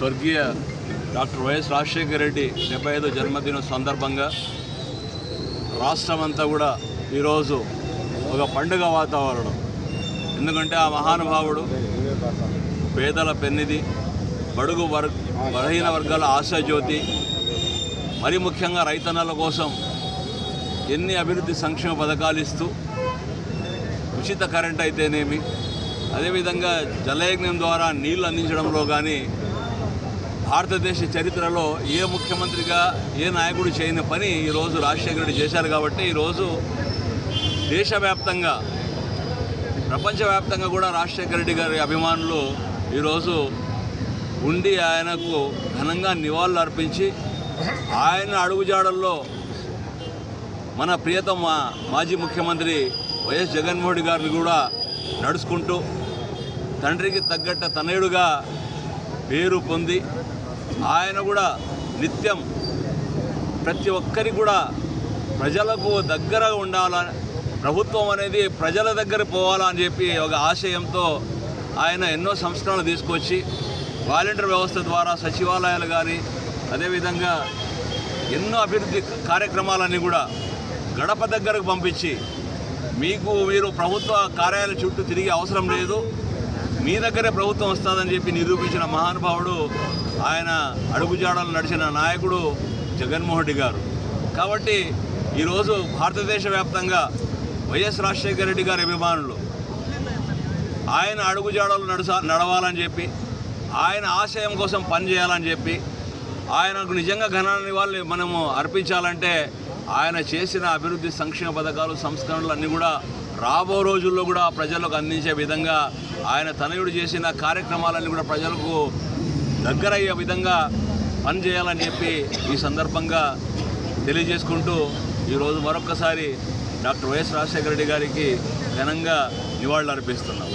స్వర్గీయ doctor YS Rajasekhara Reddy డెబ్బై ఐదో జన్మదినం సందర్భంగా రాష్ట్రమంతా కూడా ఈరోజు ఒక పండుగ వాతావరణం. ఎందుకంటే ఆ మహానుభావుడు పేదల పెన్నిది బడుగు వర్గ బలహీన వర్గాల ఆశాజ్యోతి మరి ముఖ్యంగా రైతన్నల కోసం ఎన్ని అభివృద్ధి సంక్షేమ పథకాలు ఇస్తూ ఉచిత కరెంట్ అయితేనేమి అదేవిధంగా జలయజ్ఞం ద్వారా నీళ్ళు అందించడంలో కానీ భారతదేశ చరిత్రలో ఏ ముఖ్యమంత్రిగా ఏ నాయకుడు చేయని పని ఈరోజు రాజశేఖర రెడ్డి చేశారు కాబట్టి ఈరోజు దేశవ్యాప్తంగా ప్రపంచవ్యాప్తంగా కూడా రాజశేఖర రెడ్డి గారి అభిమానులు ఈరోజు ఉండి ఆయనకు ఘనంగా నివాళులు అర్పించి ఆయన అడుగుజాడల్లో మన ప్రియతమ మాజీ ముఖ్యమంత్రి వైఎస్ జగన్మోహన్ రెడ్డి గారిని కూడా నడుచుకుంటూ తండ్రికి తగ్గట్ట తనయుడుగా పేరు పొంది ఆయన కూడా నిత్యం ప్రతి ఒక్కరికి కూడా ప్రజలకు దగ్గర ఉండాలని ప్రభుత్వం అనేది ప్రజల దగ్గర పోవాలని చెప్పి ఒక ఆశయంతో ఆయన ఎన్నో సంస్కరణలు తీసుకొచ్చి వాలంటీర్ వ్యవస్థ ద్వారా సచివాలయాలు కానీ అదేవిధంగా ఎన్నో అభివృద్ధి కార్యక్రమాలన్నీ కూడా గడప దగ్గరకు పంపించి మీకు మీరు ప్రభుత్వ కార్యాలయం చుట్టూ తిరిగే అవసరం లేదు. మీ దగ్గరే ప్రభుత్వం వస్తుందని చెప్పి నిరూపించిన మహానుభావుడు ఆయన అడుగుజాడలు నడిచిన నాయకుడు జగన్మోహన్ రెడ్డి గారు. కాబట్టి ఈరోజు భారతదేశ వ్యాప్తంగా వైఎస్ రాజశేఖర రెడ్డి గారి అభిమానులు ఆయన అడుగుజాడలు నడుసా నడవాలని చెప్పి ఆయన ఆశయం కోసం పనిచేయాలని చెప్పి ఆయనకు నిజంగా ఘనాన్ని వాళ్ళని మనము అర్పించాలంటే ఆయన చేసిన అభివృద్ధి సంక్షేమ పథకాలు సంస్కరణలు అన్నీ కూడా రాబో రోజుల్లో కూడా ప్రజలకు అందించే విధంగా ఆయన తనయుడు చేసిన కార్యక్రమాలన్నీ కూడా ప్రజలకు దగ్గరయ్యే విధంగా పనిచేయాలని చెప్పి ఈ సందర్భంగా తెలియజేసుకుంటూ ఈరోజు మరొక్కసారి డాక్టర్ వైఎస్ రాజశేఖర రెడ్డి గారికి ఘనంగా నివాళులు అర్పిస్తున్నాం